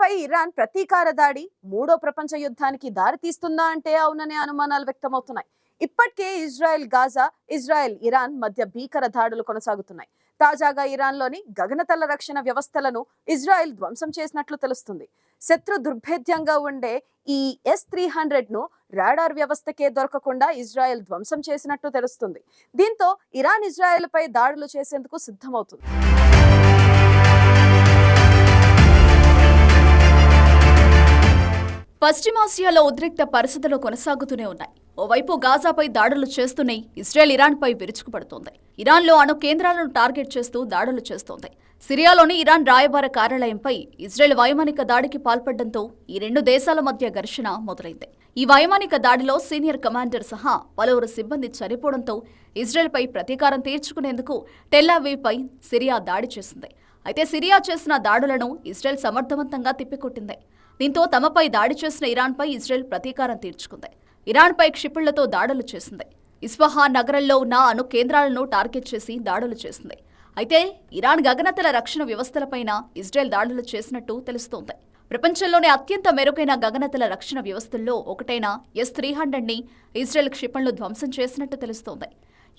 పై Iran ప్రతీకార దాడి మూడో ప్రపంచ యుద్ధానికి దారితీస్తుందా అంటే అవుననే అనుమానాలు వ్యక్తమవుతున్నాయి. ఇప్పటికే ఇజ్రాయెల్ గాజా ఇజ్రాయెల్ ఇరాన్ మధ్య భీకర దాడులు కొనసాగుతున్నాయి. తాజాగా ఇరాన్లోని గగనతల రక్షణ వ్యవస్థలను ఇజ్రాయెల్ ధ్వంసం చేసినట్లు తెలుస్తుంది. శత్రు దుర్భేద్యంగా ఉండే ఈ ఎస్ త్రీ హండ్రెడ్ను రాడార్ వ్యవస్థకే దొరకకుండా ఇజ్రాయెల్ ధ్వంసం చేసినట్టు తెలుస్తుంది. దీంతో ఇరాన్ ఇజ్రాయెల్ పై దాడులు చేసేందుకు సిద్ధమవుతుంది. పశ్చిమాసియాలో ఉద్రిక్త పరిస్థితులు కొనసాగుతూనే ఉన్నాయి. ఓవైపు గాజాపై దాడులు చేస్తూనే ఇజ్రాయెల్ ఇరాన్పై విరుచుకుపడుతోంది. ఇరాన్లో అణు కేంద్రాలను టార్గెట్ చేస్తూ దాడులు చేస్తోంది. సిరియాలోని ఇరాన్ రాయబార కార్యాలయంపై ఇజ్రాయెల్ వైమానిక దాడికి పాల్పడడంతో ఈ రెండు దేశాల మధ్య ఘర్షణ మొదలైంది. ఈ వైమానిక దాడిలో సీనియర్ కమాండర్ సహా పలువురు సిబ్బంది చనిపోవడంతో ఇజ్రాయెల్పై ప్రతీకారం తీర్చుకునేందుకు టెల్లావీపై సిరియా దాడి చేసింది. అయితే సిరియా చేసిన దాడులను ఇజ్రాయెల్ సమర్థవంతంగా తిప్పికొట్టింది. దీంతో తమపై దాడి చేసిన ఇరాన్పై ఇజ్రాయెల్ ప్రతీకారం తీర్చుకుంది. ఇరాన్పై క్షిపణులతో దాడులు చేసింది. ఇస్ఫహాన్ నగరంలో ఉన్న అణు కేంద్రాలను టార్గెట్ చేసి దాడులు చేసింది. అయితే ఇరాన్ గగనతల రక్షణ వ్యవస్థలపైన ఇజ్రాయెల్ దాడులు చేసినట్టు తెలుస్తోంది. ప్రపంచంలోనే అత్యంత మెరుగైన గగనతల రక్షణ వ్యవస్థల్లో ఒకటైన ఎస్ త్రీ హండ్రెడ్ని ఇజ్రాయెల్ క్షిపణులు ధ్వంసం చేసినట్టు తెలుస్తోంది.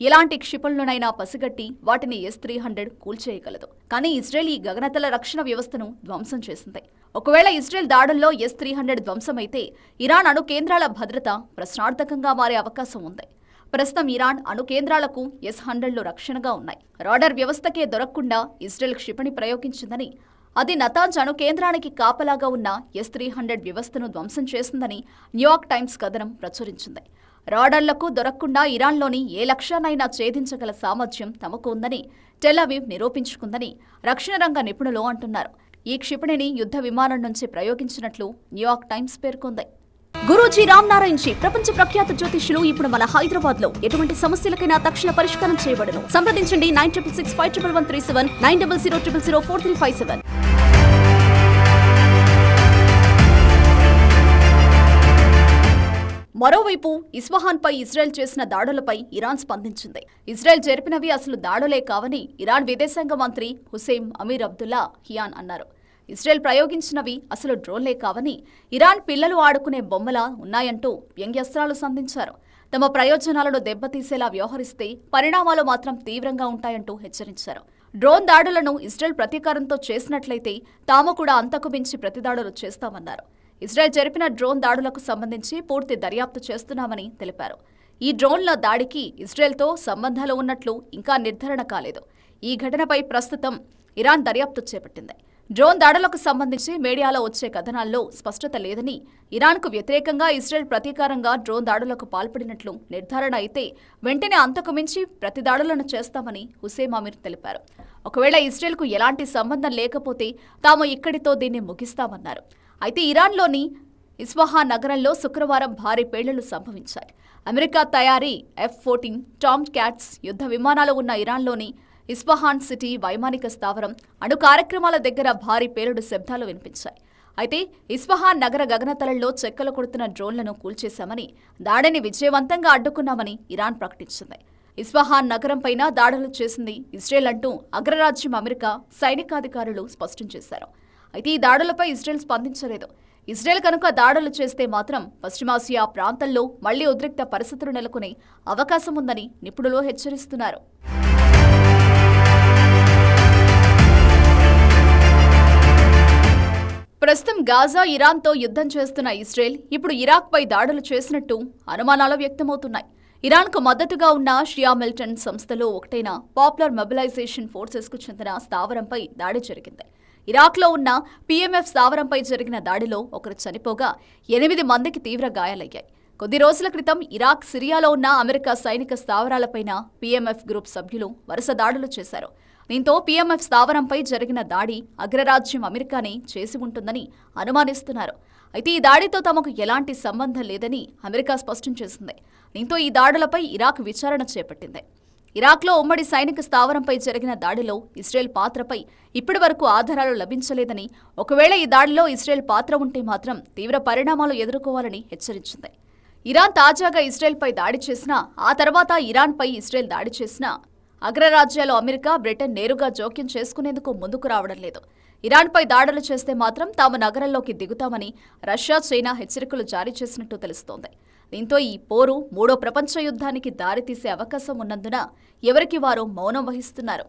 ఎలాంటి క్షిపణులనైనా పసిగట్టి వాటిని ఎస్ త్రీ హండ్రెడ్ కూల్చేయగలదు. కానీ ఇజ్రాయెల్ ఈ గగనతల రక్షణ వ్యవస్థను ధ్వంసం చేసింది. ఒకవేళ ఇజ్రాయెల్ దాడుల్లో ఎస్ త్రీ హండ్రెడ్ ధ్వంసమైతే ఇరాన్ అణు కేంద్రాల భద్రత ప్రశ్నార్థకంగా మారే అవకాశం ఉంది. ప్రస్తుతం ఇరాన్ అణు కేంద్రాలకు ఎస్ హండ్రెడ్లు రక్షణగా ఉన్నాయి. రాడర్ వ్యవస్థకే దొరకకుండా ఇజ్రాయెల్ క్షిపణి ప్రయోగించిందని అది నతాంజ్ అణు కేంద్రానికి కాపలాగా ఉన్న ఎస్ త్రీ హండ్రెడ్ వ్యవస్థను ధ్వంసం చేసిందని న్యూయార్క్ టైమ్స్ కథనం ప్రచురించింది. రాడర్లకు దొరకకుండా ఇరాన్లోని ఏ లక్ష్యాన్నైనా ఛేదించగల సామర్థ్యం తమకు ఉందని టెలావీవ్ నిరూపించుకుందని రక్షణ రంగ నిపుణులు అంటున్నారు. ఈ క్షిపణిని యుద్ధ విమానం నుంచి ప్రయోగించినట్లు న్యూయార్క్ టైమ్స్ పేర్కొంది. గురూజీ రామ్ నారాయణ్ జీ ప్రపంచ ప్రఖ్యాత జ్యోతిష్యులు ఇప్పుడు మన హైదరాబాద్లో ఎటువంటి సమస్యలకైనా తక్షణ పరిష్కారం చేయబడను. సంప్రదించండి nine triple six five triple one three seven nine double zero triple zero four three five seven. మరోవైపు ఇస్ఫహాన్పై ఇజ్రాయెల్ చేసిన దాడులపై ఇరాన్ స్పందించింది. ఇజ్రాయెల్ జరిపినవి అసలు దాడులే కావని ఇరాన్ విదేశాంగ మంత్రి హుసేన్ అమీర్ అబ్దుల్లా హియాన్ అన్నారు. ఇజ్రాయెల్ ప్రయోగించినవి అసలు డ్రోన్లే కావని ఇరాన్ పిల్లలు ఆడుకునే బొమ్మలా ఉన్నాయంటూ వ్యంగ్యస్త్రాలు సంధించారు. తమ ప్రయోజనాలను దెబ్బతీసేలా వ్యవహరిస్తే పరిణామాలు మాత్రం తీవ్రంగా ఉంటాయంటూ హెచ్చరించారు. డ్రోన్ దాడులను ఇజ్రాయెల్ ప్రతీకారంతో చేసినట్లయితే తాము కూడా అంతకు మించి ప్రతిదాడులు చేస్తామన్నారు. ఇజ్రాయెల్ జరిపిన డ్రోన్ దాడులకు సంబంధించి పూర్తి దర్యాప్తు చేస్తున్నామని తెలిపారు. ఈ డ్రోన్ల దాడికి ఇజ్రాయెల్తో సంబంధాలు ఉన్నట్లు ఇంకా నిర్ధారణ కాలేదు. ఈ ఘటనపై ప్రస్తుతం ఇరాన్ దర్యాప్తు చేపట్టింది. డ్రోన్ దాడులకు సంబంధించి మీడియాలో వచ్చే కథనాల్లో స్పష్టత లేదని ఇరాన్కు వ్యతిరేకంగా ఇజ్రాయెల్ ప్రతీకారంగా డ్రోన్ దాడులకు పాల్పడినట్లు నిర్ధారణ అయితే వెంటనే అంతకు మించి ప్రతి దాడులను చేస్తామని హుసేమ్ అమీర్ తెలిపారు. ఒకవేళ ఇజ్రాయెల్కు ఎలాంటి సంబంధం లేకపోతే తాము ఇక్కడితో దీన్ని ముగిస్తామన్నారు. అయితే ఇరాన్లోని ఇస్ఫహాన్ నగరంలో శుక్రవారం భారీ పేలుళ్ళు సంభవించాయి. అమెరికా తయారీ ఎఫ్ ఫోర్టీన్ టామ్ క్యాట్స్ యుద్ధ విమానాలు ఉన్న ఇరాన్లోని ఇస్ఫహాన్ సిటీ వైమానిక స్థావరం అణు కార్యక్రమాల దగ్గర భారీ పేలుడు శబ్దాలు వినిపించాయి. అయితే ఇస్ఫహాన్ నగర గగనతలంలో చెక్కలు కొడుతున్న డ్రోన్లను కూల్చేశామని దాడిని విజయవంతంగా అడ్డుకున్నామని ఇరాన్ ప్రకటించింది. ఇస్ఫహాన్ నగరంపైన దాడులు చేసింది ఇజ్రాయెల్ అంటూ అగ్రరాజ్యం అమెరికా సైనికాధికారులు స్పష్టం చేశారు. అయితే ఈ దాడులపై ఇజ్రాయెల్ స్పందించలేదు. ఇజ్రాయెల్ కనుక దాడులు చేస్తే మాత్రం పశ్చిమాసియా ప్రాంతంలో మళ్ళీ ఉద్రిక్త పరిస్థితులు నెలకొనే అవకాశం ఉందని నిపుణులు హెచ్చరిస్తున్నారు. ప్రస్తుతం గాజా ఇరాన్తో యుద్ధం చేస్తున్న ఇజ్రాయెల్ ఇప్పుడు ఇరాక్పై దాడులు చేసినట్టు అనుమానాలు వ్యక్తమవుతున్నాయి. ఇరాన్కు మద్దతుగా ఉన్న షియా మిల్టన్ సంస్థలో ఒకటైన పాపులర్ మొబిలైజేషన్ ఫోర్సెస్కు చెందిన స్థావరంపై దాడి జరిగింది. ఇరాక్లో ఉన్న పీఎంఎఫ్ స్థావరంపై జరిగిన దాడిలో ఒకరు చనిపోగా ఎనిమిది మందికి తీవ్ర గాయాలయ్యాయి. కొద్ది రోజుల క్రితం ఇరాక్ సిరియాలో ఉన్న అమెరికా సైనిక స్థావరాలపైన పీఎంఎఫ్ గ్రూప్ సభ్యులు వరుస దాడులు చేశారు. దీంతో పీఎంఎఫ్ స్థావరంపై జరిగిన దాడి అగ్రరాజ్యం అమెరికానే చేసి ఉంటుందని అనుమానిస్తున్నారు. అయితే ఈ దాడితో తమకు ఎలాంటి సంబంధం లేదని అమెరికా స్పష్టం చేసింది. దీంతో ఈ దాడులపై ఇరాక్ విచారణ చేపట్టింది. ఇరాక్లో ఉమ్మడి సైనిక స్థావరంపై జరిగిన దాడిలో ఇస్రేల్ పాత్రపై ఇప్పటి వరకు ఆధారాలు లభించలేదని ఒకవేళ ఈ దాడిలో ఇస్రేల్ పాత్ర ఉంటే మాత్రం తీవ్ర పరిణామాలు ఎదుర్కోవాలని హెచ్చరించింది. ఇరాన్ తాజాగా ఇస్రేల్పై దాడి చేసినా ఆ తర్వాత ఇరాన్పై ఇస్రేల్ దాడి చేసినా అగ్రరాజ్యాలు అమెరికా బ్రిటన్ నేరుగా జోక్యం చేసుకునేందుకు ముందుకు రావడం లేదు. ఇరాన్పై దాడులు చేస్తే మాత్రం తాము నగరంలోకి దిగుతామని రష్యా చైనా హెచ్చరికలు జారీ చేసినట్టు తెలుస్తోంది. దీంతో ఈ పోరు మూడో ప్రపంచ యుద్ధానికి దారితీసే అవకాశం ఉన్నందున ఎవరికి వారు మౌనం వహిస్తున్నారు.